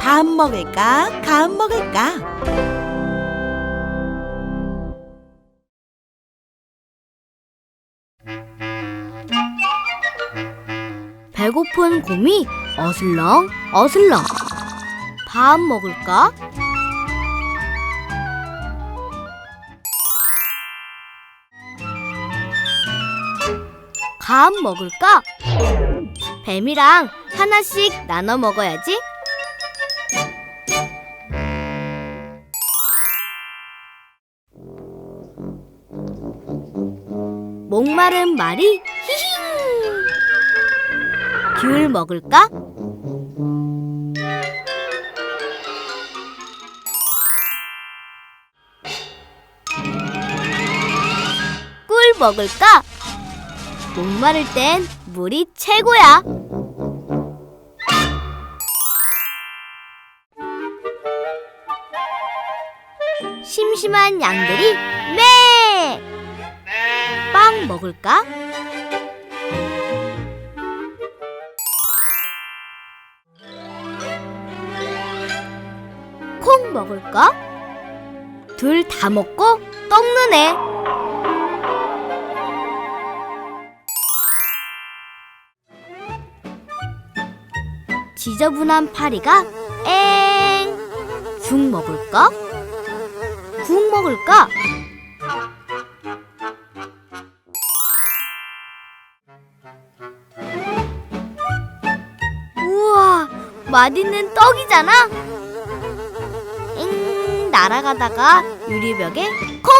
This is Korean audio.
밥 먹을까? 간 먹을까? 배고픈 곰이 어슬렁 어슬렁 밥 먹을까? 밥 먹을까? 뱀이랑 하나씩 나눠 먹어야지. 목마른 말이 히힝 귤 먹을까? 꿀 먹을까? 목마를 땐 물이 최고야. 심심한 양들이 매! 빵 먹을까? 콩 먹을까? 둘 다 먹고 떡누네. 지저분한 파리가 엥. 죽 먹을까? 구워 먹을까? 우와, 맛있는 떡이잖아. 응, 날아가다가 유리벽에 콩.